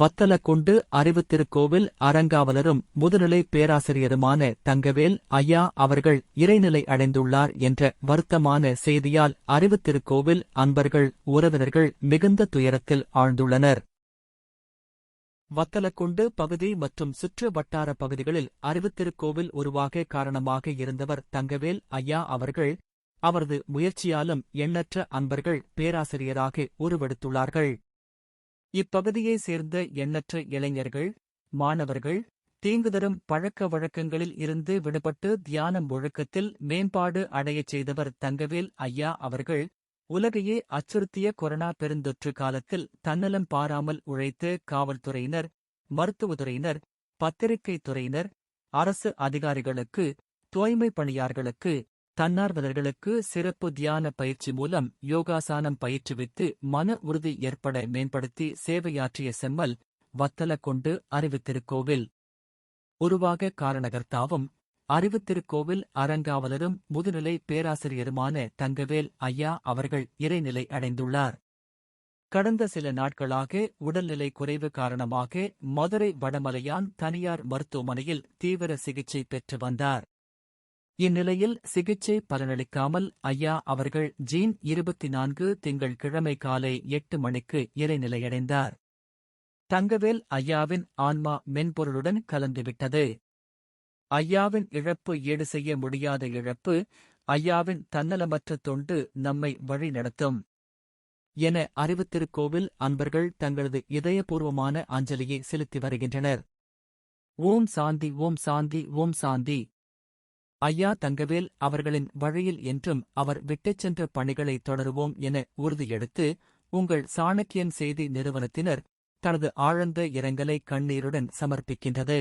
வத்தலக்குண்டு அறிவுத்திருக்கோவில் அறங்காவலரும் முதுநிலை பேராசிரியருமான தங்கவேல் ஐயா அவர்கள் இறைநிலை அடைந்துள்ளார் என்ற வருத்தமான செய்தியால் அறிவுத்திருக்கோவில் அன்பர்கள் உறவினர்கள் மிகுந்த துயரத்தில் ஆழ்ந்துள்ளனர். வத்தலக்குண்டு பகுதி மற்றும் சுற்று வட்டார பகுதிகளில் அறிவுத்திருக்கோவில் உருவாக காரணமாக இருந்தவர் தங்கவேல் ஐயா அவர்கள் அவரது முயற்சியாலும் எண்ணற்ற அன்பர்கள் பேராசிரியராக உருவெடுத்துள்ளார்கள். இப்பகுதியைச் சேர்ந்த எண்ணற்ற இளைஞர்கள் மாணவர்கள் தீங்கு தரும் பழக்க வழக்கங்களில் இருந்து விடுபட்டு தியானம் ஒழுக்கத்தில் மேம்பாடு அடையச் செய்தவர் தங்கவேல் ஐயா அவர்கள் உலகையே அச்சுறுத்திய கொரோனா பெருந்தொற்று காலத்தில் தன்னலம் பாராமல் உழைத்து காவல்துறையினர் மருத்துவத்துறையினர் பத்திரிகை துறையினர் அரசு அதிகாரிகளுக்கு தூய்மை பணியாளர்களுக்கு தன்னார்வலர்களுக்கு சிறப்பு தியான பயிற்சி மூலம் யோகாசானம் பயிற்றுவித்து மன உறுதி ஏற்பட மேம்படுத்தி சேவையாற்றிய செம்மல் வத்தல கொண்டு அறிவித்திருக்கோவில் உருவாக காரணகர்த்தாவும் அறிவுத்திருக்கோவில் அறங்காவலரும் முதுநிலை பேராசிரியருமான தங்கவேல் ஐயா அவர்கள் இறைநிலை அடைந்துள்ளார். கடந்த சில நாட்களாக உடல்நிலை குறைவு காரணமாக மதுரை வடமலையான் தனியார் மருத்துவமனையில் தீவிர சிகிச்சை பெற்று வந்தார். இந்நிலையில் சிகிச்சை பலனளிக்காமல் ஐயா அவர்கள் ஜீன் இருபத்தி நான்கு திங்கள் கிழமை காலை எட்டு மணிக்கு இறைநிலையடைந்தார். தங்கவேல் ஐயாவின் ஆன்மா மென்பொருளுடன் கலந்துவிட்டது. ஐயாவின் இழப்பு ஈடு செய்ய முடியாத இழப்பு ஐயாவின் தன்னலமற்ற தொண்டு நம்மை வழிநடத்தும். என அறிவுத்திருக்கோவில் அன்பர்கள் தங்களது இதயபூர்வமான அஞ்சலியை செலுத்தி வருகின்றனர். ஓம் சாந்தி ஓம் சாந்தி ஓம் சாந்தி. ஐயா தங்கவேல் அவர்களின் வழியில் என்றும் அவர் விட்டுச் சென்ற பணிகளை தொடருவோம் என உறுதியெடுத்து உங்கள் சாணக்கியன் செய்தி நிறுவனத்தினர் தனது ஆழ்ந்த இரங்கலை கண்ணீருடன் சமர்ப்பிக்கின்றது.